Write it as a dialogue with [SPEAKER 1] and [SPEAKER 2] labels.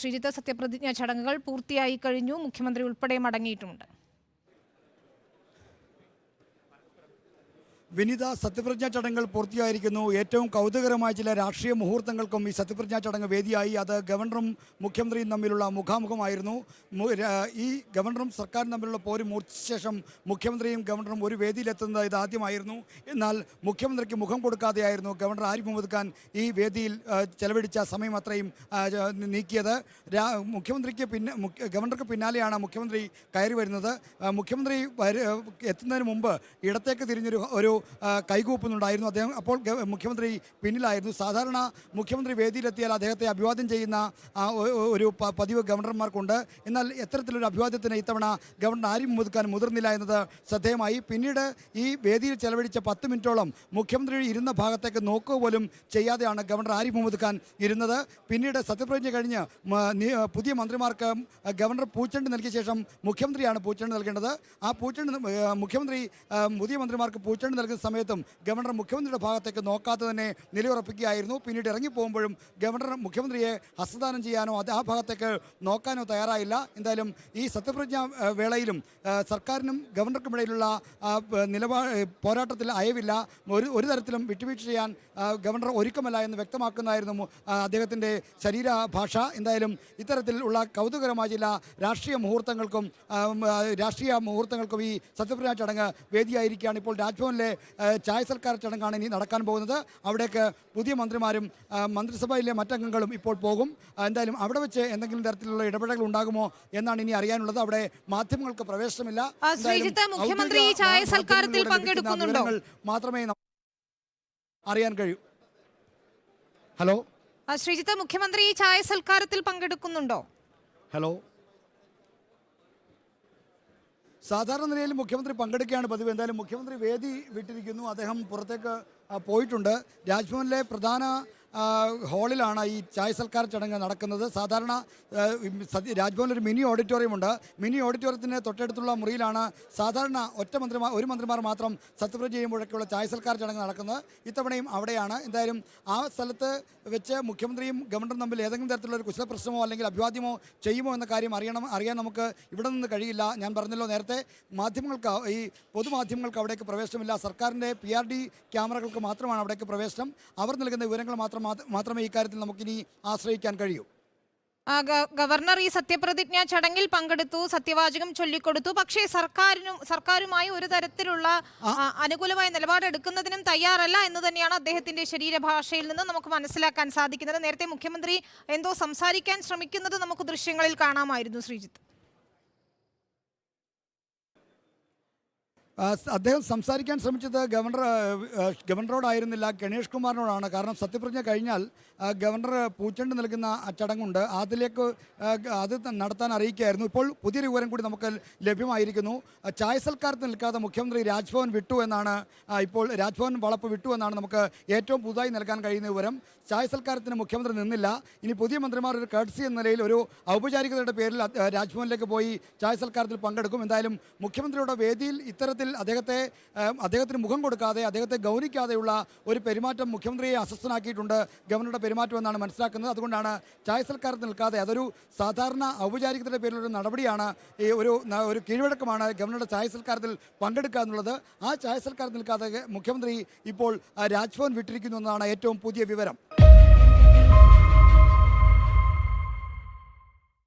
[SPEAKER 1] ശ്രീജിത്ത് സത്യപ്രതിജ്ഞാ ചടങ്ങുകൾ പൂർത്തിയായി കഴിഞ്ഞു. മുഖ്യമന്ത്രി ഉൾപ്പെടെ മടങ്ങിയിട്ടുമുണ്ട്
[SPEAKER 2] വിനിത സത്യപ്രതിജ്ഞാ ചടങ്ങുകൾ പൂർത്തിയായിരിക്കുന്നു. ഏറ്റവും കൗതുകരമായ ചില രാഷ്ട്രീയ മുഹൂർത്തങ്ങൾക്കും ഈ സത്യപ്രതിജ്ഞാ ചടങ്ങ് വേദിയായി അത് ഗവർണറും മുഖ്യമന്ത്രിയും തമ്മിലുള്ള മുഖാമുഖമായിരുന്നു. ഈ ഗവർണറും സർക്കാരും തമ്മിലുള്ള പോര് മൂർച്ച ശേഷം മുഖ്യമന്ത്രിയും ഗവർണറും ഒരു വേദിയിലെത്തുന്നത് ഇതാദ്യമായിരുന്നു. എന്നാൽ മുഖ്യമന്ത്രിക്ക് മുഖം കൊടുക്കാതെയായിരുന്നു ഗവർണർ ആരിഫ് മുഹമ്മദ് ഖാൻ ഈ വേദിയിൽ ചെലവഴിച്ച സമയം അത്രയും നീക്കിയത്. മുഖ്യമന്ത്രിക്ക് പിന്നെ ഗവർണർക്ക് പിന്നാലെയാണ് മുഖ്യമന്ത്രി കയറി വരുന്നത്. മുഖ്യമന്ത്രി എത്തുന്നതിന് മുമ്പ് ഇടത്തേക്ക് തിരിഞ്ഞൊരു ഒരു കൈകൂപ്പുന്നുണ്ടായിരുന്നു. അദ്ദേഹം അപ്പോൾ മുഖ്യമന്ത്രി പിന്നിലായിരുന്നു. സാധാരണ മുഖ്യമന്ത്രി വേദിയിലെത്തിയാൽ അദ്ദേഹത്തെ അഭിവാദ്യം ചെയ്യുന്ന ഒരു പതിവ് ഗവർണർമാർക്കുണ്ട്. എന്നാൽ എത്തരത്തിലൊരു അഭിവാദ്യത്തിന് ഇത്തവണ ഗവർണർ ആരും മുതുക്കാൻ മുതിർന്നില്ല എന്നത് ശ്രദ്ധേയമായി. പിന്നീട് ഈ വേദിയിൽ ചെലവഴിച്ച പത്ത് മിനിറ്റോളം മുഖ്യമന്ത്രി ഇരുന്ന ഭാഗത്തേക്ക് നോക്കുക പോലും ചെയ്യാതെയാണ് ഗവർണർ ആരിഫ് മുഹമ്മദ് ഖാൻ ഇരുന്നത്. പിന്നീട് സത്യപ്രതിജ്ഞ കഴിഞ്ഞ് പുതിയ മന്ത്രിമാർക്ക് ഗവർണർ പൂച്ചണ്ട് നൽകിയ ശേഷം മുഖ്യമന്ത്രിയാണ് പൂച്ചണ്ട് നൽകേണ്ടത്. ആ പൂച്ചെണ്ട് മുഖ്യമന്ത്രി പുതിയ മന്ത്രിമാർക്ക് പൂച്ചെണ്ട് നൽകുന്ന സമയത്തും ഗവർണർ മുഖ്യമന്ത്രിയുടെ ഭാഗത്തേക്ക് നോക്കാതെ തന്നെ നിലയുറപ്പിക്കുകയായിരുന്നു. പിന്നീട് ഇറങ്ങിപ്പോകുമ്പോഴും ഗവർണർ മുഖ്യമന്ത്രിയെ ഹസ്തദാനം ചെയ്യാനോ അത് ആ ഭാഗത്തേക്ക് നോക്കാനോ തയ്യാറായില്ല. എന്തായാലും ഈ സത്യപ്രതിജ്ഞ വേളയിലും സർക്കാരിനും ഗവർണർക്കും ഇടയിലുള്ള ആ, നിലപാ പോരാട്ടത്തിൽ അയവില്ല. ഒരു ഒരു തരത്തിലും വിട്ടുവീഴ്ച ചെയ്യാൻ ഗവർണർ ഒരുക്കമല്ല എന്ന് വ്യക്തമാക്കുന്നതായിരുന്നു അദ്ദേഹത്തിന്റെ ശരീര ഭാഷ. എന്തായാലും ഇത്തരത്തിലുള്ള കൗതുകരമായ ചില രാഷ്ട്രീയ മുഹൂർത്തങ്ങൾക്കും രാഷ്ട്രീയ മുഹൂർത്തങ്ങൾക്കും ഈ സത്യപ്രതിജ്ഞ ചടങ്ങ് വേദിയായിരിക്കുകയാണ്. ഇപ്പോൾ രാജ്ഭവനിലെ ചായ സൽക്കാര ചടങ്ങാണ് ഇനി നടക്കാൻ പോകുന്നത്. അവിടേക്ക് പുതിയ മന്ത്രിമാരും മന്ത്രിസഭയിലെ മറ്റംഗങ്ങളും ഇപ്പോൾ പോകും. എന്തായാലും അവിടെ വെച്ച് എന്തെങ്കിലും തരത്തിലുള്ള ഇടപെടലുകൾ ഉണ്ടാകുമോ എന്നാണ് ഇനി അറിയാനുള്ളത്. അവിടെ മാധ്യമങ്ങൾക്ക് പ്രവേശനമില്ല.
[SPEAKER 1] മുഖ്യമന്ത്രി ചായ സൽക്കാരത്തിൽ പങ്കെടുക്കുന്നുണ്ടോ?
[SPEAKER 2] മാത്രമേ അറിയാൻ കഴിയൂ. ഹലോ?
[SPEAKER 1] ശ്രീജിത്ത് മുഖ്യമന്ത്രി ഈ ചായ സൽക്കാരത്തിൽ പങ്കെടുക്കുന്നുണ്ടോ?
[SPEAKER 2] ഹലോ? സാധാരണ നിലയിൽ മുഖ്യമന്ത്രി പങ്കെടുക്കുകയാണ് പതിവ്. എന്തായാലും മുഖ്യമന്ത്രി വേദി വിട്ടിരിക്കുന്നു. അദ്ദേഹം പുറത്തേക്ക് പോയിട്ടുണ്ട്. രാജ്ഭവനിലെ പ്രധാന ഹാളിലാണ് ഈ ചായ സൽക്കാര ചടങ്ങ് നടക്കുന്നത്. സാധാരണ രാജ്ഭവനിൽ ഒരു മിനി ഓഡിറ്റോറിയം ഉണ്ട്. മിനി ഓഡിറ്റോറിയത്തിന് തൊട്ടടുത്തുള്ള മുറിയിലാണ് സാധാരണ ഒറ്റ മന്ത്രിമാർ ഒരു മന്ത്രിമാർ മാത്രം സത്യപ്രതിജ്ഞ ചെയ്യുമ്പോഴൊക്കെയുള്ള ചായ സൽക്കാര ചടങ്ങ് നടക്കുന്നത്. ഇത്തവണയും അവിടെയാണ്. എന്തായാലും ആ സ്ഥലത്ത് വെച്ച് മുഖ്യമന്ത്രിയും ഗവർണറും തമ്മിൽ ഏതെങ്കിലും തരത്തിലുള്ള ഒരു കുശല പ്രശ്നമോ അല്ലെങ്കിൽ അഭിവാദ്യമോ ചെയ്യുമോ എന്ന കാര്യം അറിയണം അറിയാൻ നമുക്ക് ഇവിടെ നിന്ന് കഴിയില്ല. ഞാൻ പറഞ്ഞല്ലോ നേരത്തെ മാധ്യമങ്ങൾക്ക് ഈ പൊതുമാധ്യമങ്ങൾക്ക് അവിടേക്ക് പ്രവേശനമില്ല. സർക്കാരിന്റെ പി ആർ ഡി ക്യാമറകൾക്ക് മാത്രമാണ് അവിടേക്ക് പ്രവേശനം. അവർ നൽകുന്ന വിവരങ്ങൾ മാത്രം മാത്രമേ ഇക്കാര്യത്തിൽ നമുക്കിനി ആശ്രയിക്കാൻ കഴിയൂ.
[SPEAKER 1] ഗവർണർ ഈ സത്യപ്രതിജ്ഞ ചടങ്ങിൽ പങ്കെടുത്തു സത്യവാചകം ചൊല്ലിക്കൊടുത്തു. പക്ഷേ സർക്കാരിനും സർക്കാരുമായി ഒരു തരത്തിലുള്ള അനുകൂലമായ നിലപാട് എടുക്കുന്നതിനും തയ്യാറല്ല എന്ന് തന്നെയാണ് അദ്ദേഹത്തിന്റെ ശരീരഭാഷയിൽ നിന്ന് നമുക്ക് മനസ്സിലാക്കാൻ സാധിക്കുന്നത്. നേരത്തെ മുഖ്യമന്ത്രി എന്തോ സംസാരിക്കാൻ ശ്രമിക്കുന്നത് നമുക്ക് ദൃശ്യങ്ങളിൽ കാണാമായിരുന്നു ശ്രീജിത്ത്
[SPEAKER 2] ആ, സ് അദ്ദേഹം സംസാരിക്കാൻ ശ്രമിച്ചത് ഗവർണർ ഗവർണറോടായിരുന്നില്ല ഗണേഷ് കുമാറിനോടാണ്. കാരണം സത്യപ്രതിജ്ഞ കഴിഞ്ഞാൽ ഗവർണർ പൂച്ചെണ്ട് നൽകുന്ന ചടങ്ങുണ്ട്. അതിലേക്ക് അത് നടത്താൻ അറിയിക്കുകയായിരുന്നു. ഇപ്പോൾ പുതിയൊരു വിവരം കൂടി നമുക്ക് ലഭ്യമായിരിക്കുന്നു. ചായ സൽക്കാരത്തിൽ നിൽക്കാതെ മുഖ്യമന്ത്രി രാജ്ഭവൻ വിട്ടു എന്നാണ് ഇപ്പോൾ രാജ്ഭവൻ വളപ്പ് വിട്ടു എന്നാണ് നമുക്ക് ഏറ്റവും പുതുതായി നൽകാൻ കഴിയുന്ന വിവരം. ചായ സൽക്കാരത്തിന് മുഖ്യമന്ത്രി നിന്നില്ല. ഇനി പുതിയ മന്ത്രിമാർ ഒരു കട്സി എന്ന നിലയിൽ ഒരു ഔപചാരികതയുടെ പേരിൽ രാജ്ഭവനിലേക്ക് പോയി ചായ സൽക്കാരത്തിൽ പങ്കെടുക്കും. എന്തായാലും മുഖ്യമന്ത്രിയുടെ വേദിയിൽ ഇത്തരത്തിൽ അദ്ദേഹത്തെ അദ്ദേഹത്തിന് മുഖം കൊടുക്കാതെ അദ്ദേഹത്തെ ഗൗനിക്കാതെയുള്ള ഒരു പെരുമാറ്റം മുഖ്യമന്ത്രിയെ അസ്വസ്ഥനാക്കിയിട്ടുണ്ട്. ഗവർണറുടെ പെരുമാറ്റം എന്നാണ് മനസ്സിലാക്കുന്നത്. അതുകൊണ്ടാണ് ചായ സൽക്കാരത്തിൽ നിൽക്കാതെ അതൊരു സാധാരണ ഔപചാരികതയുടെ പേരിലൊരു നടപടിയാണ് ഈ ഒരു ഒരു കീഴ്വഴക്കമാണ് ഗവർണറുടെ ചായ സൽക്കാരത്തിൽ പങ്കെടുക്കുക എന്നുള്ളത്. ആ ചായ സൽക്കാരത്തിൽ നിൽക്കാതെ മുഖ്യമന്ത്രി ഇപ്പോൾ രാജ്ഭവൻ വിട്ടിരിക്കുന്നു എന്നതാണ് ഏറ്റവും പുതിയ വിവരം.